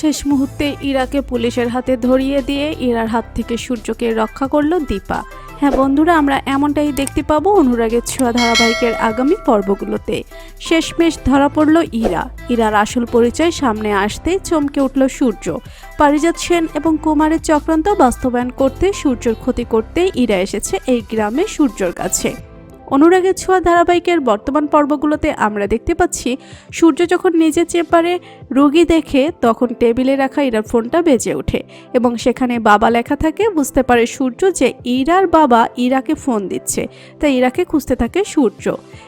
শেষ মুহূর্তে ইরাকে পুলিশের হাতে ধরিয়ে দিয়ে ইরার হাত থেকে সূর্যকে রক্ষা করল দীপা। হ্যাঁ বন্ধুরা, আমরা এমনটাই দেখতে পাবো অনুরাগের ছোঁয়া ধারাবাহিকের আগামী পর্বগুলোতে। শেষমেশ ধরা পড়ল ইরা। ইরার আসল পরিচয় সামনে আসতে চমকে উঠল সূর্য। পারিজাত সেন এবং কুমারের চক্রান্ত বাস্তবায়ন করতে সূর্যর ক্ষতি করতে ইরা এসেছে এই গ্রামে সূর্যর কাছে। অনুরাগের ছোঁয়া ধারাবাহিকের বর্তমান পর্বগুলোতে আমরা দেখতে পাচ্ছি, সূর্য যখন নিজের চেম্বারে রোগী দেখে, তখন টেবিলে রাখা ইরার ফোনটা বেজে ওঠে এবং সেখানে বাবা লেখা থাকে, বুঝতে পারে সূর্য যে ইরার বাবা ইরাকে ফোন দিচ্ছে, তাই ইরাকে খুঁজতে থাকে সূর্য।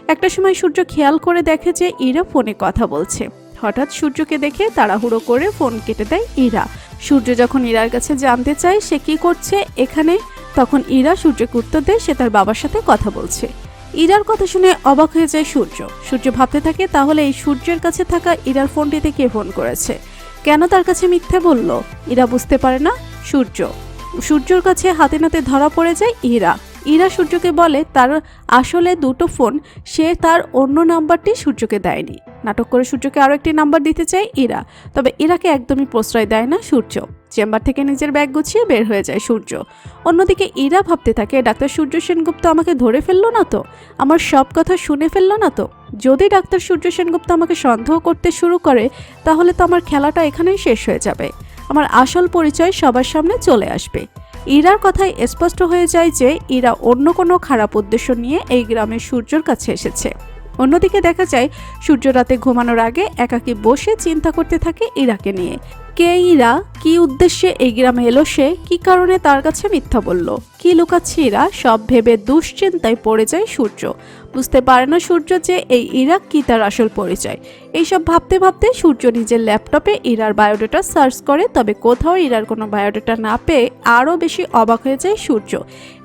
একটা সময় সূর্য খেয়াল করে দেখে যে ইরা ফোনে কথা বলছে। হঠাৎ সূর্যকে দেখে তাড়াহুড়ো করে ফোন কেটে দেয় ইরা। সূর্য যখন ইরার কাছে জানতে চায় সে কি করছে এখানে, তখন ইরা সূর্যকে উত্তর দেয় সে তার বাবার সাথে কথা বলছে। ইরার কথা শুনে অবাক হয়ে যায় সূর্য। সূর্য ভাবতে থাকে, তাহলে এই সূর্যের কাছে থাকা ইরার ফোনটিতে কে ফোন করেছে? কেন তার কাছে মিথ্যে বলল? ইরা বুঝতে পারে না। সূর্য। সূর্যর কাছে হাতে নাতে ধরা পড়ে যায় ইরা। ইরা সূর্যকে বলে, তার আসলে দুটো ফোন, সে তার অন্য নাম্বারটি সূর্যকে দেয়নি। নাটক করে সূর্যকে আরও একটি নাম্বার দিতে চায় ইরা। তবে ইরাকে একদমই প্রশ্রয় দেয় না সূর্য। চেম্বার থেকে নিজের ব্যাগ গুছিয়ে বের হয়ে যায় সূর্য। অন্যদিকে ইরা ভাবতে থাকে, ডাক্তার সূর্য সেনগুপ্ত আমাকে ধরে ফেলল না তো? আমার সব কথা শুনে ফেলল না তো? যদি ডাক্তার সূর্য সেনগুপ্ত আমাকে সন্দেহ করতে শুরু করে, তাহলে তো আমার খেলাটা এখানেই শেষ হয়ে যাবে। আমার আসল পরিচয় সবার সামনে চলে আসবে। ইরার কথায় স্পষ্ট হয়ে যায় যে, ইরা অন্য কোনো খারাপ উদ্দেশ্য নিয়ে এই গ্রামের সূর্যর কাছে এসেছে। অন্যদিকে দেখা যায়, সূর্য রাতে ঘুমানোর আগে একাকী বসে চিন্তা করতে থাকে ইরাকে নিয়ে। কে ইরা কি উদ্দেশ্যে এই গ্রামে এলো সে? কি কারণে তার কাছে মিথ্যা বলল? কি লুকাচ্ছে ইরা? সব ভেবে দুশ্চিন্তায় পড়ে যায় সূর্য। বুঝতে পারে না সূর্য যে এই ইরা কি তার আসল পরিচয়। এইসব ভাবতে ভাবতে সূর্য নিজের ল্যাপটপে ইরার বায়োডাটা সার্চ করে, তবে কোথাও ইরার কোনো বায়োডাটা না পেয়ে আরও বেশি অবাক হয়ে যায় সূর্য।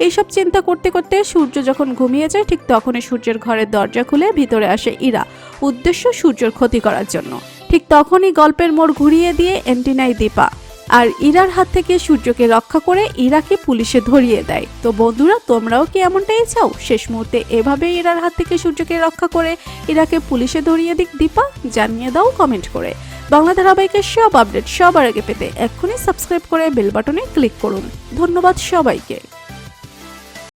এইসব চিন্তা করতে করতে সূর্য যখন ঘুমিয়ে যায়, ঠিক তখনই সূর্যের ঘরের দরজা খুলে ভিতরে আসে ইরা। উদ্দেশ্য সূর্যর ক্ষতি করার জন্য। ঠিক তখনই গল্পের মোড় ঘুরিয়ে দিয়ে এন্টিনাই দীপা। আর ইরার হাত থেকে সূর্যকে রক্ষা করে ইরাকে পুলিশে ধরিয়ে দেয়। তো বন্ধুরা, তোমরাও কি এমনটাই চাও? শেষ মুহূর্তে এভাবে ইরার হাত থেকে সূর্যকে রক্ষা করে ইরাকে পুলিশে ধরিয়ে দিক দীপা? জানিয়ে দাও কমেন্ট করে। বাংলা ধারাবাহিকের সব আপডেট সবার আগে পেতে এক্ষুনি সাবস্ক্রাইব করে বেল বাটনে ক্লিক করুন। ধন্যবাদ সবাইকে।